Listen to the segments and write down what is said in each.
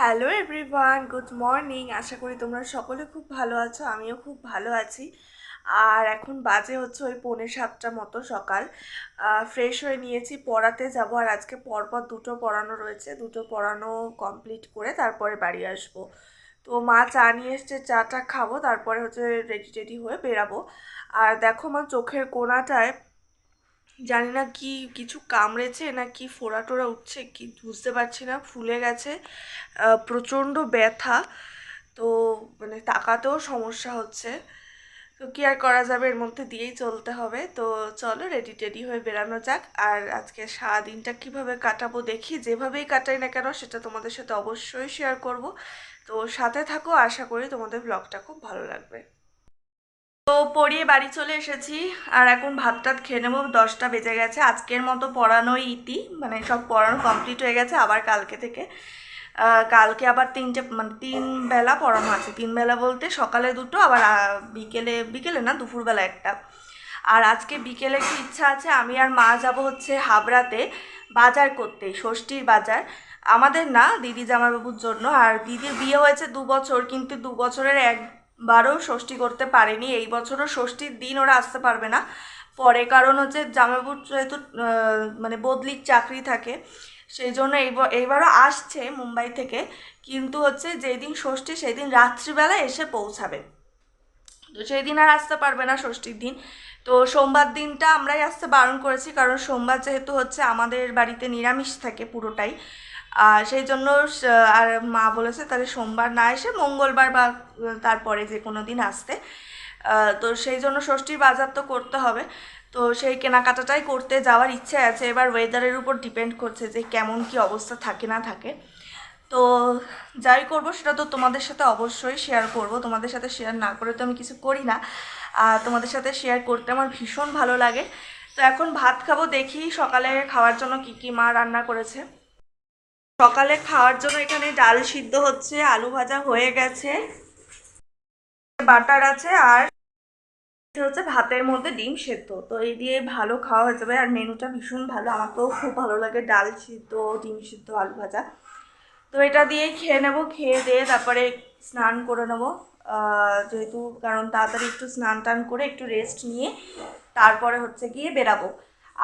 Hello everyone good morning আশা করি তোমরা সকলে খুব ভালো আছো, আমিও খুব ভালো আছি। আর এখন বাজে হচ্ছে ওই পৌনে সাতটা মতো সকাল। ফ্রেশ হয়ে নিয়েছি, পড়াতে যাব। আর আজকে পরপর দুটো পড়ানো রয়েছে, দুটো পড়ানো কমপ্লিট করে তারপরে বাড়ি আসব। তো মা চা নিয়ে এসছে, চাটা খাব, তারপরে হচ্ছে রেডি টেডি হয়ে বেরাবো। আর দেখো আমার চোখের কোণাটায় জানি না কি কিছু কামড়েছে না কি ফোড়া টোড়া উঠছে, কি বুঝতে পারছি না, ফুলে গেছে প্রচণ্ড ব্যথা, তো মানে তাকাতেও সমস্যা হচ্ছে। তো কি আর করা যাবে, এর মধ্যে দিয়েই চলতে হবে। তো চলো রেডি টেডি হয়ে বেরানো যাক। আর আজকে সারাদিনটা কীভাবে কাটাবো দেখি, যেভাবেই কাটাই না কেন সেটা তোমাদের সাথে অবশ্যই শেয়ার করব। তো সাথে থাকো, আশা করি তোমাদের ব্লগটা খুব ভালো লাগবে। তো পড়িয়ে বাড়ি চলে এসেছি, আর এখন ভাত টাত খেয়ে নেব, দশটা বেজে গেছে। আজকের মতো পড়ানোই ইতি মানে সব পড়ানো কমপ্লিট হয়ে গেছে, আবার কালকে থেকে। কালকে আবার তিনটে মানে তিন বেলা পড়ানো আছে। তিন বেলা বলতে সকালে দুটো, আবার বিকেলে বিকেলে না, দুপুরবেলা একটা। আর আজকে বিকেলে একটু ইচ্ছা আছে, আমি আর মা যাব হচ্ছে হাবড়াতে বাজার করতে, ষষ্ঠীর বাজার। আমাদের না, দিদি জামাইবাবুর জন্য, আর দিদির বিয়ে হয়েছে দু বছর, কিন্তু দু বছরের একবারও ষষ্ঠী করতে পারেনি। এই বছরও ষষ্ঠীর দিন ওরা আসতে পারবে না। পরে কারণ হচ্ছে জামাইবাবুর যেহেতু মানে বদলির চাকরি থাকে, সেই জন্য এইবার এইবারও আসছে মুম্বাই থেকে। কিন্তু হচ্ছে যেই দিন ষষ্ঠী সেই দিন রাত্রিবেলা এসে পৌঁছাবে। তো সেই দিন আর আসতে পারবে না ষষ্ঠীর দিন। তো সোমবার দিনটা আমরাই আসতে বারণ করেছি, কারণ সোমবার যেহেতু হচ্ছে আমাদের বাড়িতে নিরামিষ থাকে পুরোটাই। আর সেই জন্য আর মা বলেছে তাহলে সোমবার না এসে মঙ্গলবার বা তারপরে যে কোনো দিন আসতে। তো সেই জন্য ষষ্ঠীর বাজার তো করতে হবে। তো সেই কেনাকাটাটাই করতে যাওয়ার ইচ্ছে আছে। এবার ওয়েদারের উপর ডিপেন্ড করছে যে কেমন কি অবস্থা থাকে না থাকে। তো যাই করব সেটা তো তোমাদের সাথে অবশ্যই শেয়ার করব। তোমাদের সাথে শেয়ার না করে তো আমি কিছু করি না। আর তোমাদের সাথে শেয়ার করতে আমার ভীষণ ভালো লাগে। তো এখন ভাত খাব, দেখি সকালে খাওয়ার জন্য কি কি মা রান্না করেছে। সকালে খাওয়ার জন্য এখানে ডাল সিদ্ধ হচ্ছে, আলু ভাজা হয়ে গেছে। বাটার আছে আর হচ্ছে ভাতের মধ্যে ডিম সেদ্ধ। তো এই দিয়ে ভালো খাওয়া হয়ে যাবে আর মেনুটা ভীষণ ভালো। আমাকেও খুব ভালো লাগে ডাল সিদ্ধ, ডিম সিদ্ধ, আলু ভাজা। তো এটা দিয়েই খেয়ে নেব, খেয়ে দিয়ে তারপরে স্নান করে নেব। যেহেতু কারণ তাড়াতাড়ি একটু স্নান টান করে একটু রেস্ট নিয়ে তারপরে হচ্ছে গিয়ে বেরাবো।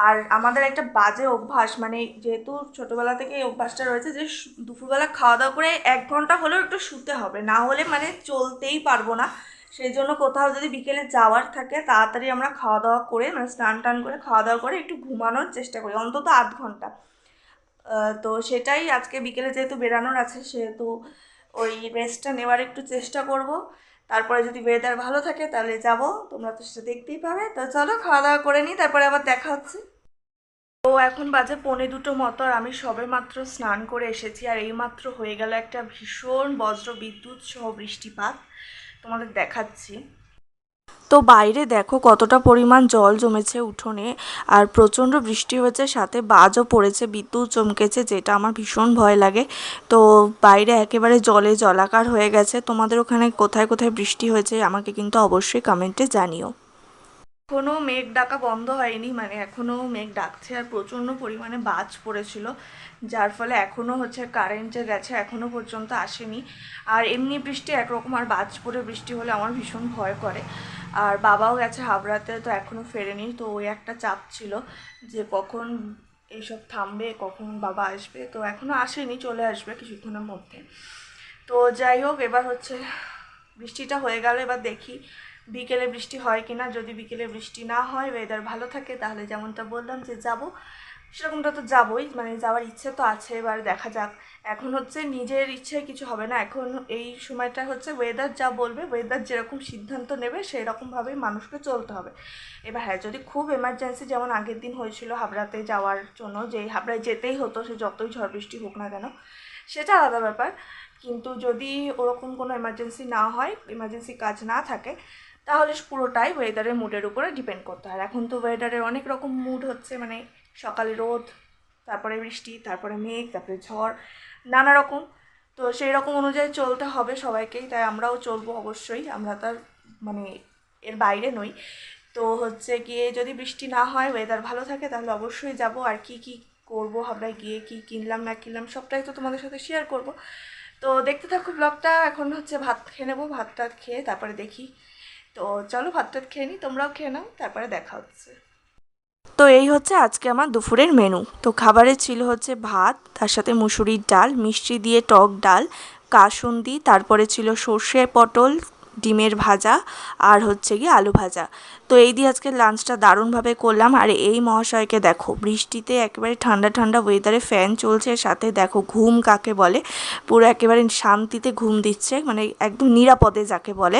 আর আমাদের একটা বাজে অভ্যাস মানে যেহেতু ছোটোবেলা থেকে এই অভ্যাসটা রয়েছে যে দুপুরবেলা খাওয়া দাওয়া করে এক ঘণ্টা হলেও একটু শুতে হবে। না হলে মানে চলতেই পারব না। সেই জন্য কোথাও যদি বিকেলে যাওয়ার থাকে, তাড়াতাড়ি আমরা খাওয়া দাওয়া করে মানে স্নান টান করে খাওয়া দাওয়া করে একটু ঘুমানোর চেষ্টা করি, অন্তত আধ ঘণ্টা। তো সেটাই আজকে বিকেলে যেহেতু বেরানোর আছে, সেহেতু ওই রেস্টটা নেওয়ার একটু চেষ্টা করব। তারপরে যদি ওয়েদার ভালো থাকে তাহলে যাব, তোমরা তো সেটা দেখতেই পাবে। তো চলো খাওয়া দাওয়া করে নিই, তারপরে আবার দেখা হচ্ছে। তো এখন বাজে পনে দুটো মতো, আর আমি সবে মাত্র স্নান করে এসেছি, আর এই মাত্র হয়ে গেল একটা ভীষণ বজ্র বিদ্যুৎ সহ বৃষ্টিপাত। তোমাদের দেখাচ্ছি। তো বাইরে দেখো কতটা পরিমাণ জল জমেছে উঠোনে আর প্রচণ্ড বৃষ্টি হয়েছে, সাথে বাজও পড়েছে, বিদ্যুৎ চমকেছে, যেটা আমার ভীষণ ভয় লাগে। তো বাইরে একেবারে জলে জলাকার হয়ে গেছে। তোমাদের ওখানে কোথায় কোথায় বৃষ্টি হয়েছে আমাকে কিন্তু অবশ্যই কমেন্টে জানিও। এখনও মেঘ ডাকা বন্ধ হয়নি মানে এখনও মেঘ ডাকছে আর প্রচণ্ড পরিমাণে বাজ পড়েছিল, যার ফলে এখনও হচ্ছে কারেন্ট যে গেছে এখনও পর্যন্ত আসেনি। আর এমনি বৃষ্টি একরকম আর বাজ পড়ে বৃষ্টি হলে আমার ভীষণ ভয় করে। আর বাবাও গেছে হাবড়াতে তো এখনও ফেরেনি। তো ওই একটা চাপ ছিল যে কখন এইসব থামবে, কখন বাবা আসবে। তো এখনও আসেনি, চলে আসবে কিছুক্ষণের মধ্যে। তো যাই হোক, এবার হচ্ছে বৃষ্টিটা হয়ে গেল, এবার দেখি বিকেলে বৃষ্টি হয় কি না যদি বিকেলে বৃষ্টি না হয় ওয়েদার ভালো থাকে, তাহলে যেমনটা বললাম যে যাব। সেরকমটা তো যাবই মানে যাওয়ার ইচ্ছে তো আছে, এবার দেখা যাক। এখন হচ্ছে নিজের ইচ্ছায় কিছু হবে না, এখন এই সময়টা হচ্ছে ওয়েদার যা বলবে ওয়েদার যেরকম সিদ্ধান্ত নেবে সেই রকমভাবেই মানুষকে চলতে হবে। এবার হ্যাঁ যদি খুব এমার্জেন্সি যেমন আগের দিন হয়েছিল হাবড়াতে যাওয়ার জন্য, যে হাবড়ায় যেতেই হতো, সে যতই ঝড় বৃষ্টি হোক না কেন, সেটা আলাদা ব্যাপার। কিন্তু যদি ওরকম কোনো এমার্জেন্সি না হয় এমার্জেন্সি কাজ না থাকে, তাহলে পুরোটাই ওয়েদারের মুডের উপরে ডিপেন্ড করতে হয়। এখন তো ওয়েদারের অনেক রকম মুড হচ্ছে মানে সকালে রোদ, তারপরে বৃষ্টি, তারপরে মেঘ, তারপরে ঝড়, নানা রকম। তো সেই রকম অনুযায়ী চলতে হবে সবাইকেই, তাই আমরাও চলবো অবশ্যই। আমরা তার মানে এর বাইরে নই। তো হচ্ছে গিয়ে যদি বৃষ্টি না হয় ওয়েদার ভালো থাকে, তাহলে অবশ্যই যাব। আর কি কি করব হাবড়ায় গিয়ে কি কিনলাম, না কিনলাম, সবটাই তো তোমাদের সাথে শেয়ার করব। তো দেখতে থাকো ব্লগটা এখন হচ্ছে ভাত খেয়ে নেব ভাত টাত খেয়ে তারপরে দেখি। তো চলো ভাত টাত খেয়ে নিই তোমরাও খেয়ে নাও, তারপরে দেখা হচ্ছে। তো এই হচ্ছে আজকে আমার দুপুরের মেনু তো খাবারে ছিল হচ্ছে ভাত, তার সাথে মুসুরির ডাল, মিষ্টি দিয়ে টক ডাল, কাসুন্দি, তারপরে ছিল সর্ষে পটল, ডিমের ভাজা আর হচ্ছে গিয়ে আলু ভাজা। তো এই দিয়ে আজকে লাঞ্চটা দারুণভাবে করলাম। আর এই মহাশয়কে দেখো, বৃষ্টিতে একেবারে ঠান্ডা ঠান্ডা ওয়েদারে ফ্যান চলছে। সাথে দেখো ঘুম কাকে বলে? পুরো একেবারে শান্তিতে ঘুম দিচ্ছে মানে একদম নিরাপদে যাকে বলে।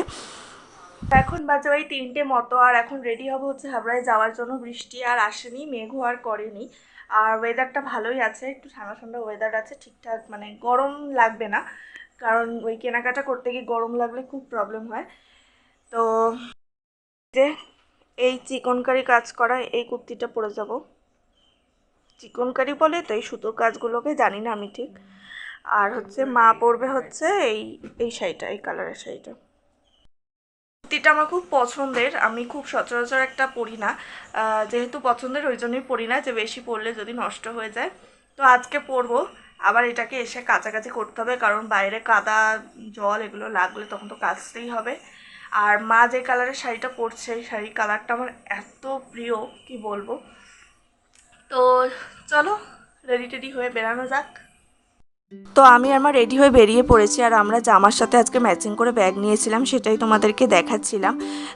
এখন বাজে ওই তিনটে মতো, আর এখন রেডি হব হচ্ছে হাবড়ায় যাওয়ার জন্য। বৃষ্টি আর আসেনি, মেঘও আর করেনি। আর ওয়েদারটা ভালোই আছে, একটু ঠান্ডা ঠান্ডা ওয়েদার আছে, ঠিকঠাক মানে গরম লাগবে না। কারণ ওই কেনাকাটা করতে গিয়ে গরম লাগলে খুব প্রবলেম হয়। তো যে এই চিকনকারি কাজ করা, এই কুর্তিটা পরে যাব। চিকনকারি বলে তো এই সুতোর কাজগুলোকে জানি না আমি ঠিক। আর হচ্ছে মা পরবে হচ্ছে এই এই শাড়িটা, এই কালারের শাড়িটা। কুর্তিটা আমার খুব পছন্দের। আমি খুব সচরাচর একটা পরি না। যেহেতু পছন্দের, ওই জন্যই পরি না যে বেশি পরলে যদি নষ্ট হয়ে যায়। তো আজকে পরবো আবার এটাকে এসে কাছাকাছি করতে হবে কারণ বাইরে কাদা, জল এগুলো লাগলে তখন তো কাচতেই হবে। আর মা যে কালারের শাড়িটা পরছে সেই শাড়ির কালারটা আমার এত প্রিয়, কি বলব? তো চলো রেডি টেডি হয়ে বেরানো যাক। তো আমি আমার রেডি হয়ে বেরিয়ে পড়েছি আর আমরা জামার সাথে আজকে ম্যাচিং করে ব্যাগ নিয়েছিলাম, সেটাই তোমাদেরকে দেখাচ্ছিলাম।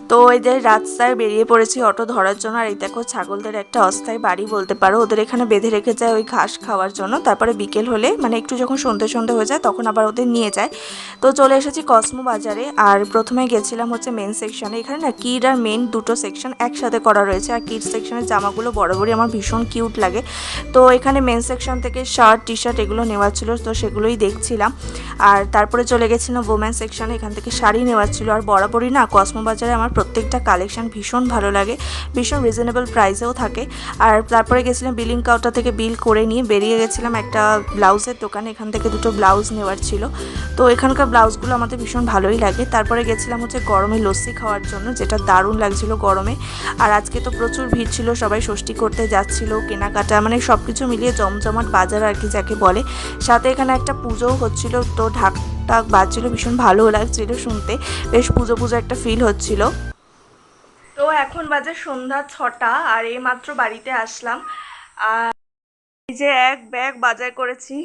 তো যে রাস্তায় বেরিয়ে পড়েছি অটো ধরার জন্য আর এই দেখো ছাগলদের একটা অস্থায়ী বাড়ি বলতে পারো। ওদের এখানে বেঁধে রেখে যায় ওই ঘাস খাওয়ার জন্য। তারপরে বিকেল হলে মানে একটু যখন সন্ধে সন্ধে হয়ে যায়, তখন আবার ওদের নিয়ে যায়। তো চলে এসেছি কসমো বাজারে আর প্রথমে গেছিলাম হচ্ছে মেন সেকশনে এখানে না কিড আর মেন দুটো সেকশন একসাথে করা রয়েছে আর কিড সেকশনের জামাগুলো বরাবরই আমার ভীষণ কিউট লাগে। তো এখানে মেন সেকশন থেকে শার্ট টি শার্ট এগুলো নেওয়ার ছিল। তো সেগুলোই দেখছিলাম। আর তারপরে চলে গেছিলাম ওমেন সেকশনে এখান থেকে শাড়ি নেওয়ার ছিল। আর বরাবরই না কসমো বাজারে আমার প্রত্যেকটা কালেকশন ভীষণ ভালো লাগে, ভীষণ রিজনেবল প্রাইসেও থাকে। আর তারপরে গেছিলাম বিলিং কাউন্টার থেকে বিল করে নিয়ে বেরিয়ে গেছিলাম একটা ব্লাউজের দোকানে, এখান থেকে দুটো ব্লাউজ নেওয়ার ছিল। তো এখানকার ব্লাউজগুলো আমাদের ভীষণ ভালোই লাগে। তারপরে গেছিলাম হচ্ছে গরমে লস্যি খাওয়ার জন্য, যেটা দারুণ লাগছিল গরমে। আর আজকে তো প্রচুর ভিড় ছিল, সবাই ষষ্ঠী করতে যাচ্ছিল, কেনাকাটা মানে সব কিছু মিলিয়ে জমজমাট বাজার আর কি যাকে বলে। সাথে এখানে একটা পুজোও হচ্ছিল, তো ঢাক টাক বাজছিল, ভীষণ ভালো লাগছিল শুনতে। বেশ পুজো পুজো একটা ফিল হচ্ছিল। তো এখন বাজে সন্ধ্যা ছটা, আর এই মাত্র বাড়িতে আসলাম। আর এই যে এক ব্যাগ বাজার করেছি।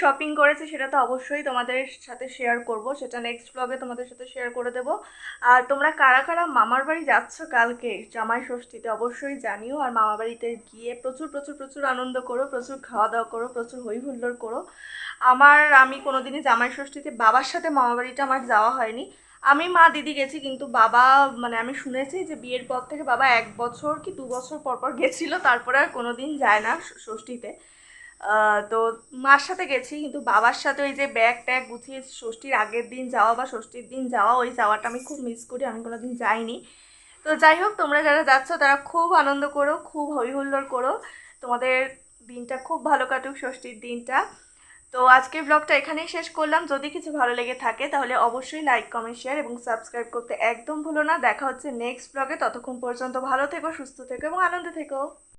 শপিং করেছি সেটা তো অবশ্যই তোমাদের সাথে শেয়ার করব। সেটা নেক্সট ব্লগে তোমাদের সাথে শেয়ার করে দেব। আর তোমরা কারা কারা মামার বাড়ি যাচ্ছ কালকে জামাই ষষ্ঠীতে অবশ্যই জানিও। আর মামা বাড়িতে গিয়ে প্রচুর প্রচুর প্রচুর আনন্দ করো, প্রচুর খাওয়া দাওয়া করো, প্রচুর হই হুল্লোড় করো। আমার, আমি কোনোদিনই জামাই ষষ্ঠীতে বাবার সাথে মামা বাড়িটা আমার যাওয়া হয়নি। আমি মা দিদি গেছি, কিন্তু বাবা মানে আমি শুনেছি যে বিয়ের পর থেকে বাবা এক বছর কি দু বছর পর পর গেছিল, তারপরে আর কোনো দিন যায় না ষষ্ঠীতে। তো মার সাথে গেছি, কিন্তু বাবার সাথে ওই যে ব্যাগ ট্যাগ গুছিয়ে ষষ্ঠীর আগের দিন যাওয়া বা ষষ্ঠীর দিন যাওয়া, ওই যাওয়াটা আমি খুব মিস করি, আমি কোনো দিন যাইনি। তো যাই হোক, তোমরা যারা যাচ্ছ, তারা খুব আনন্দ করো, খুব হই হুল্লোড় করো। তোমাদের দিনটা খুব ভালো কাটুক, ষষ্ঠীর দিনটা। তো আজকের ব্লগটা এখানেই শেষ করলাম। যদি কিছু ভালো লেগে থাকে, তাহলে অবশ্যই লাইক কমেন্ট শেয়ার এবং সাবস্ক্রাইব করতে একদম ভুলো না। দেখা হচ্ছে নেক্সট ব্লগে ততক্ষণ পর্যন্ত ভালো থেকো, সুস্থ থেকো এবং আনন্দে থেকো।